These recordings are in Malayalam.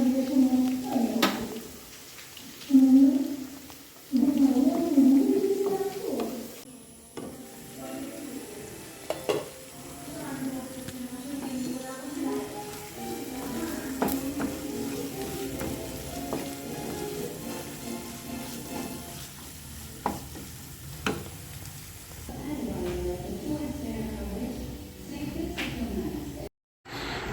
അധികം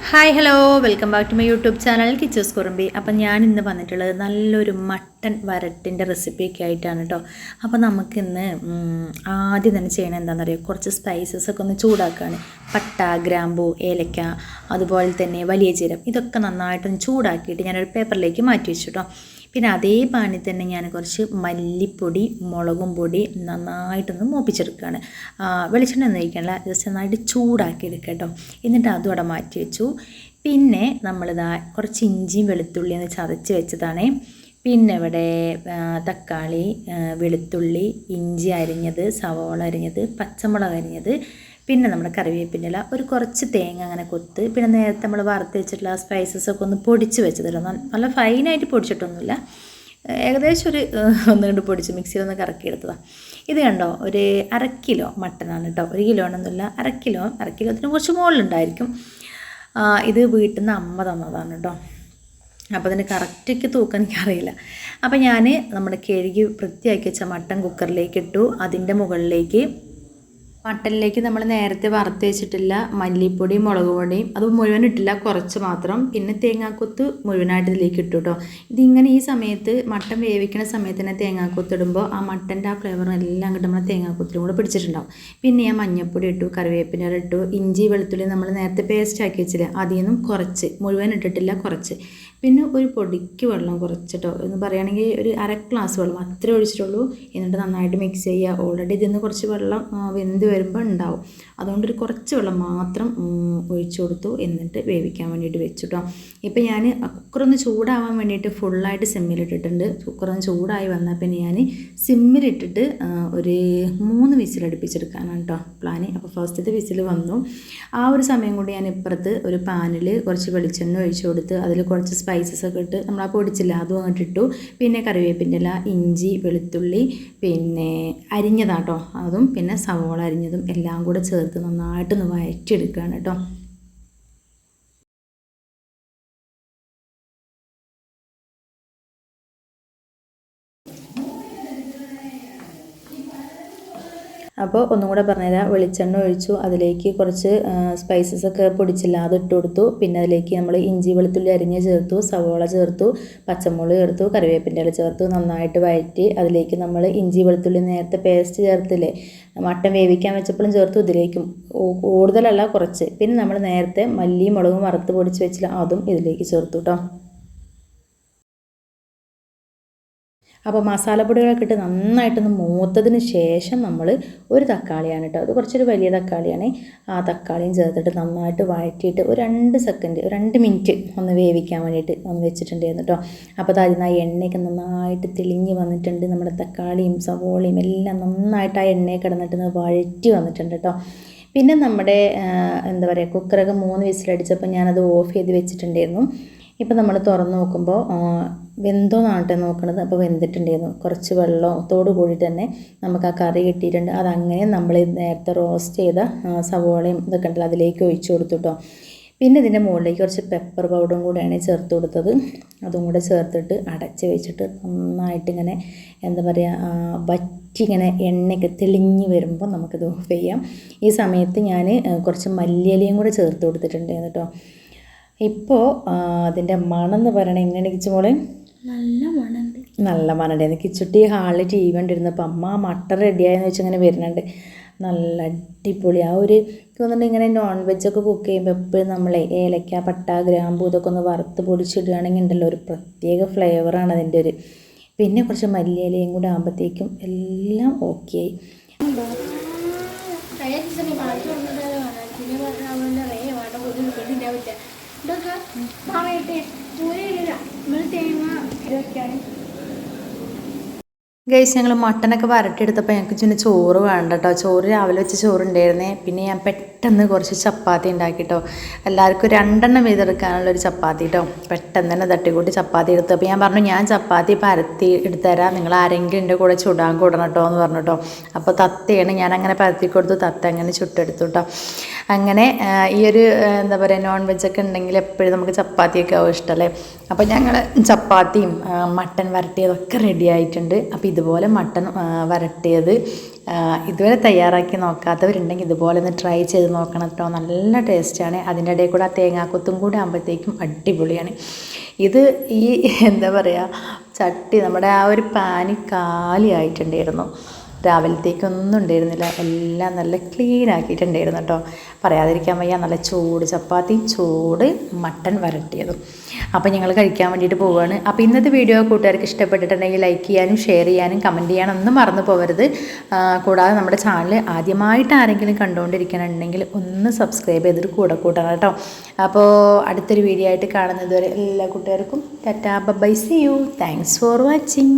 hi hello welcome back to my YouTube channel കിച്ചസ് കുറുമ്പി അപ്പം ഞാൻ ഇന്ന് വന്നിട്ടുള്ളത് നല്ലൊരു മട്ടൻ വരട്ടിന്റെ റെസിപ്പിയൊക്കെ ആയിട്ടാണ് കേട്ടോ അപ്പോൾ നമുക്കിന്ന് ആദ്യം തന്നെ ചെയ്യണത് എന്താണെന്ന് അറിയാം കുറച്ച് സ്പൈസസ് ഒക്കെ ഒന്ന് ചൂടാക്കുകയാണ് പട്ട ഗ്രാമ്പു ഏലക്ക അതുപോലെ തന്നെ വലിയ ജീരം. ഇതൊക്കെ നന്നായിട്ടൊന്ന് ചൂടാക്കിയിട്ട് ഞാനൊരു പേപ്പറിലേക്ക് മാറ്റി വെച്ചു കേട്ടോ പിന്നെ അതേ പാനിൽ തന്നെ ഞാൻ കുറച്ച് മല്ലിപ്പൊടി മുളകും പൊടി നന്നായിട്ടൊന്ന് മൂപ്പിച്ചെടുക്കുകയാണ്. വെളിച്ചെണ്ണ ഒന്നും ഒഴിക്കണില്ല ജസ്റ്റ് നന്നായിട്ട് ചൂടാക്കി എടുക്കുക കേട്ടോ. എന്നിട്ട് അതും അവിടെ മാറ്റി വെച്ചു. പിന്നെ നമ്മളിതാ കുറച്ച് ഇഞ്ചിയും വെളുത്തുള്ളിയും ഒന്ന് ചതച്ച് വെച്ചതാണ്. പിന്നെ ഇവിടെ തക്കാളി വെളുത്തുള്ളി ഇഞ്ചി അരിഞ്ഞത് സവോള അരിഞ്ഞത് പച്ചമുളക് അരിഞ്ഞത് പിന്നെ നമ്മുടെ കറിവേപ്പിന്റെ ഒരു കുറച്ച് തേങ്ങ അങ്ങനെ കൊത്ത് പിന്നെ നേരത്തെ നമ്മൾ വറുത്ത് വെച്ചിട്ടുള്ള സ്പൈസസ് ഒക്കെ ഒന്ന് പൊടിച്ച് വെച്ചതല്ലോ നല്ല ഫൈനായിട്ട് പൊടിച്ചിട്ടൊന്നുമില്ല. ഏകദേശം ഒരു ഒന്ന് രണ്ട് പൊടിച്ച് മിക്സിയിൽ ഒന്ന് കറക്കിയെടുത്തതാണ് ഇത് കണ്ടോ ഒരു അര കിലോ മട്ടനാണ് കേട്ടോ ഒരു കിലോ ആണെന്നില്ല അര കിലോ അര കിലോത്തിന് കുറച്ച് മുകളിലുണ്ടായിരിക്കും. ഇത് വീട്ടിൽ നിന്ന് അമ്മ തന്നതാണ് കേട്ടോ അപ്പോൾ അതിന് കറക്റ്റൊക്കെ തൂക്കാൻ എനിക്കറിയില്ല. അപ്പോൾ ഞാൻ നമ്മുടെ കഴുകി വൃത്തിയാക്കി വെച്ച മട്ടൻ കുക്കറിലേക്ക് ഇട്ടു. അതിന്റെ മുകളിലേക്ക് മട്ടനിലേക്ക് നമ്മൾ നേരത്തെ വറുത്ത് വെച്ചിട്ടില്ല മല്ലിപ്പൊടിയും മുളക് പൊടിയും അത് മുഴുവൻ ഇട്ടില്ല കുറച്ച് മാത്രം. പിന്നെ തേങ്ങാക്കൊത്ത് മുഴുവനായിട്ട് ഇതിലേക്ക് ഇട്ടു കേട്ടോ ഇതിങ്ങനെ ഈ സമയത്ത് മട്ടൻ വേവിക്കുന്ന സമയത്ത് തന്നെ തേങ്ങാക്കൊത്ത് ഇടുമ്പോൾ ആ മട്ടന്റെ ആ ഫ്ലേവർ എല്ലാം കിട്ടും നമ്മൾ തേങ്ങാക്കൊത്തിലും കൂടെ പിടിച്ചിട്ടുണ്ടാവും. പിന്നെ ഞാൻ മഞ്ഞൾപ്പൊടി ഇട്ടു കറിവേപ്പില ഇട്ടു ഇഞ്ചി വെളുത്തുള്ളി നമ്മൾ നേരത്തെ പേസ്റ്റ് ആക്കി വെച്ചില്ല അതിൽ നിന്നും കുറച്ച് മുഴുവൻ ഇട്ടിട്ടില്ല കുറച്ച്. പിന്നെ ഒരു പൊടിക്ക് വെള്ളം കുറച്ചിട്ടോ എന്ന് പറയുകയാണെങ്കിൽ ഒരു അര ഗ്ലാസ് വെള്ളം അത്രേ ഒഴിച്ചിട്ടുള്ളൂ. എന്നിട്ട് നന്നായിട്ട് മിക്സ് ചെയ്യുക. ഓൾറെഡി ഇതിൽ നിന്ന് കുറച്ച് വെള്ളം വെന്ത് വരുമ്പോൾ ഉണ്ടാവും. അതുകൊണ്ട് ഒരു കുറച്ച് വെള്ളം മാത്രം ഒഴിച്ചു കൊടുത്തു എന്നിട്ട് വേവിക്കാൻ വേണ്ടിയിട്ട് വെച്ചു കേട്ടോ ഇപ്പം ഞാൻ കുക്കറൊന്ന് ചൂടാവാൻ വേണ്ടിയിട്ട് ഫുള്ളായിട്ട് സിമ്മിലിട്ടിട്ടുണ്ട് കുക്കറൊന്ന് ചൂടായി വന്നാൽ പിന്നെ ഞാൻ സിമ്മിലിട്ടിട്ട് ഒരു മൂന്ന് വിസിലടുപ്പിച്ചെടുക്കാനാണ് കേട്ടോ പ്ലാന് അപ്പോൾ ഫസ്റ്റത്തെ വിസിൽ വന്നു. ആ ഒരു സമയം കൊണ്ട് ഞാൻ ഇപ്പുറത്ത് ഒരു പാനിൽ കുറച്ച് വെളിച്ചെണ്ണ ഒഴിച്ചു കൊടുത്ത് അതിൽ കുറച്ച് സ്പൈസസ് ഒക്കെ ഇട്ട് നമ്മൾ ആ പൊടിച്ചില്ല അതും അങ്ങോട്ട് ഇട്ടു. പിന്നെ കറിവേപ്പിന്റെ ഇല ഇഞ്ചി വെളുത്തുള്ളി പിന്നെ അരിഞ്ഞതാട്ടോ. അതും പിന്നെ സവോള അരിഞ്ഞതും എല്ലാം കൂടെ ചേർത്ത് നന്നായിട്ടൊന്ന് വഴറ്റിയെടുക്കുകയാണ് കേട്ടോ. അപ്പോൾ ഒന്നും കൂടെ പറഞ്ഞുതരാം. വെളിച്ചെണ്ണ ഒഴിച്ചു. അതിലേക്ക് കുറച്ച് സ്പൈസസ് ഒക്കെ പൊടിച്ചില്ല. അത് ഇട്ട് കൊടുത്തു. പിന്നെ അതിലേക്ക് നമ്മൾ ഇഞ്ചി വെളുത്തുള്ളി അരിഞ്ഞ് ചേർത്തു. സവോള ചേർത്തു. പച്ചമുളക് ചേർത്തു. കറിവേപ്പിന്റെ ഇല ചേർത്തു. നന്നായിട്ട് വഴറ്റി അതിലേക്ക് നമ്മൾ ഇഞ്ചി വെളുത്തുള്ളി നേരത്തെ പേസ്റ്റ് ചേർത്തില്ലേ മട്ടൻ വേവിക്കാൻ വെച്ചപ്പോഴും ചേർത്തു. ഇതിലേക്കും കൂടുതലല്ല കുറച്ച്. പിന്നെ നമ്മൾ നേരത്തെ മല്ലിയും മുളകും വറുത്ത് പൊടിച്ച് വെച്ചില്ല. അതും ഇതിലേക്ക് ചേർത്തു കേട്ടോ അപ്പോൾ മസാലപ്പൊടികളൊക്കെ ഇട്ട് നന്നായിട്ടൊന്ന് മൂത്തതിന് ശേഷം നമ്മൾ ഒരു തക്കാളിയാണ് കേട്ടോ അത് കുറച്ചൊരു വലിയ തക്കാളിയാണ്. ആ തക്കാളിയും ചേർത്തിട്ട് നന്നായിട്ട് വഴറ്റിയിട്ട് ഒരു രണ്ട് സെക്കൻഡ് ഒരു രണ്ട് മിനിറ്റ് ഒന്ന് വേവിക്കാൻ വേണ്ടിയിട്ട് ഒന്ന് വെച്ചിട്ടുണ്ടായിരുന്നു കേട്ടോ അപ്പോൾ അത് അതിന് ആ എണ്ണയൊക്കെ നന്നായിട്ട് തെളിഞ്ഞ് വന്നിട്ടുണ്ട്. നമ്മുടെ തക്കാളിയും സവോളയും എല്ലാം നന്നായിട്ട് ആ എണ്ണയെ കിടന്നിട്ട് വഴറ്റി വന്നിട്ടുണ്ട് കേട്ടോ പിന്നെ നമ്മുടെ എന്താ പറയുക കുക്കറൊക്കെ മൂന്ന് വിസിലടിച്ചപ്പോൾ ഞാനത് ഓഫ് ചെയ്ത് വെച്ചിട്ടുണ്ടായിരുന്നു. ഇപ്പം നമ്മൾ തുറന്ന് നോക്കുമ്പോൾ വെന്തോ നാട്ടെ നോക്കണത് അപ്പോൾ വെന്തിട്ടുണ്ടായിരുന്നു. കുറച്ച് വെള്ളത്തോട് കൂടി തന്നെ നമുക്ക് ആ കറി കിട്ടിയിട്ടുണ്ട്. അതങ്ങനെ നമ്മൾ നേരത്തെ റോസ്റ്റ് ചെയ്ത സവോളയും ഇതൊക്കെ ഉണ്ടല്ലോ അതിലേക്ക് ഒഴിച്ചു കൊടുത്തു കേട്ടോ പിന്നെ ഇതിന്റെ മുകളിലേക്ക് കുറച്ച് പെപ്പർ പൗഡറും കൂടെയാണ് ചേർത്ത് കൊടുത്തത്. അതും കൂടെ ചേർത്തിട്ട് അടച്ച് വെച്ചിട്ട് നന്നായിട്ട് ഇങ്ങനെ എന്താ പറയുക വറ്റി ഇങ്ങനെ എണ്ണയൊക്കെ തെളിഞ്ഞ് വരുമ്പോൾ നമുക്കിത് ഓഫ് ചെയ്യാം. ഈ സമയത്ത് ഞാൻ കുറച്ച് മല്ലിയിലയും കൂടെ ചേർത്ത് കൊടുത്തിട്ടുണ്ടായിരുന്നു കേട്ടോ ഇപ്പോൾ അതിന്റെ മണം എന്ന് പറയണത് എങ്ങനെ കിച്ചു മോളെ? നല്ല മണമുണ്ട് നല്ല മണമുണ്ടായിരുന്നു കിച്ചുട്ടി ഹാളിൽ ടി വി കണ്ടിരുന്നപ്പോൾ അമ്മ മട്ടർ റെഡിയായെന്ന് വെച്ച് ഇങ്ങനെ വരുന്നുണ്ട്. നല്ല അടിപൊളി. ആ ഒരു തോന്നുന്നുണ്ട് ഇങ്ങനെ നോൺ വെജൊക്കെ കുക്ക് ചെയ്യുമ്പോൾ എപ്പോഴും നമ്മളെ ഏലക്ക പട്ട ഗ്രാമ്പൂ ഇതൊക്കെ ഒന്ന് വറുത്ത് പൊടിച്ചിടുകയാണെങ്കിൽ ഉണ്ടല്ലോ ഒരു പ്രത്യേക ഫ്ലേവറാണ് അതിന്റെ ഒരു. പിന്നെ കുറച്ച് മല്ലിയിലയും കൂടെ ആകുമ്പോഴത്തേക്കും എല്ലാം ഓക്കെ ആയി. കഴിഞ്ഞ പിന്നെ അവന്റെ റേ വേണ്ട ഇതൊക്കെ പറയട്ടെ? നമ്മൾ ഗൈസ് ഞങ്ങൾ മട്ടനൊക്കെ വരട്ടിയെടുത്തപ്പോൾ ഞങ്ങൾക്ക് പിന്നെ ചോറ് വേണ്ട കേട്ടോ ചോറ് രാവിലെ വെച്ച ചോറ് ഉണ്ടായിരുന്നേ പിന്നെ ഞാൻ പെട്ടെന്ന് പെട്ടെന്ന് കുറച്ച് ചപ്പാത്തി ഉണ്ടാക്കിട്ടോ. എല്ലാവർക്കും രണ്ടെണ്ണം വീതെടുക്കാനുള്ള ഒരു ചപ്പാത്തി കേട്ടോ പെട്ടെന്ന് തന്നെ തട്ടിക്കൂട്ടി ചപ്പാത്തി എടുത്തു. അപ്പോൾ ഞാൻ പറഞ്ഞു ഞാൻ ചപ്പാത്തി പരത്തി എടുത്തുതരാം. നിങ്ങൾ ആരെങ്കിലും എന്റെ കൂടെ ചുടാൻ കൂടണം കേട്ടോ എന്ന് പറഞ്ഞു കേട്ടോ അപ്പോൾ തത്തയാണ് ഞാൻ അങ്ങനെ പരത്തി കൊടുത്തു. തത്ത അങ്ങനെ ചുട്ടെടുത്തു കേട്ടോ അങ്ങനെ ഈ ഒരു എന്താ പറയുക നോൺ വെജൊക്കെ ഉണ്ടെങ്കിൽ എപ്പോഴും നമുക്ക് ചപ്പാത്തിയൊക്കെ ആവും ഇഷ്ടമല്ലേ? അപ്പോൾ ഞങ്ങൾ ചപ്പാത്തിയും മട്ടൻ വരട്ടിയതൊക്കെ റെഡി ആയിട്ടുണ്ട്. അപ്പോൾ ഇതുപോലെ മട്ടൻ വരട്ടിയത് ഇതുവരെ തയ്യാറാക്കി നോക്കാത്തവരുണ്ടെങ്കിൽ ഇതുപോലെ ഒന്ന് ട്രൈ ചെയ്ത് നോക്കണം കേട്ടോ നല്ല ടേസ്റ്റാണ് അതിന്റെ ഇടയിൽ കൂടെ ആ തേങ്ങാക്കൊത്തും കൂടെ ആകുമ്പോഴത്തേക്കും അടിപൊളിയാണ്. ഇത് ഈ എന്താ പറയുക ചട്ടി നമ്മുടെ ആ ഒരു പാനി കാലിയായിട്ടുണ്ടായിരുന്നു. രാവിലത്തേക്കൊന്നും ഉണ്ടായിരുന്നില്ല. എല്ലാം നല്ല ക്ലീൻ ആക്കിയിട്ടുണ്ടായിരുന്നു കേട്ടോ. പറയാതിരിക്കാൻ വയ്യ. നല്ല ചൂട് ചപ്പാത്തി ചൂട് മട്ടൻ വരട്ടിയതും. അപ്പോൾ ഞങ്ങൾ കഴിക്കാൻ വേണ്ടിയിട്ട് പോവുകയാണ് അപ്പോൾ ഇന്നത്തെ വീഡിയോ കൂട്ടുകാർക്ക് ഇഷ്ടപ്പെട്ടിട്ടുണ്ടെങ്കിൽ ലൈക്ക് ചെയ്യാനും ഷെയർ ചെയ്യാനും കമന്റ് ചെയ്യാനും ഒന്നും മറന്നു പോകരുത്. കൂടാതെ നമ്മുടെ ചാനൽ ആദ്യമായിട്ട് ആരെങ്കിലും കണ്ടുകൊണ്ടിരിക്കണമെന്നുണ്ടെങ്കിൽ ഒന്ന് സബ്സ്ക്രൈബ് ചെയ്തിട്ട് കൂടെ കൂട്ടണം കേട്ടോ. അപ്പോൾ അടുത്തൊരു വീഡിയോ ആയിട്ട് കാണുന്നത് വരെ എല്ലാ കൂട്ടുകാർക്കും tata. Bye see you thanks for watching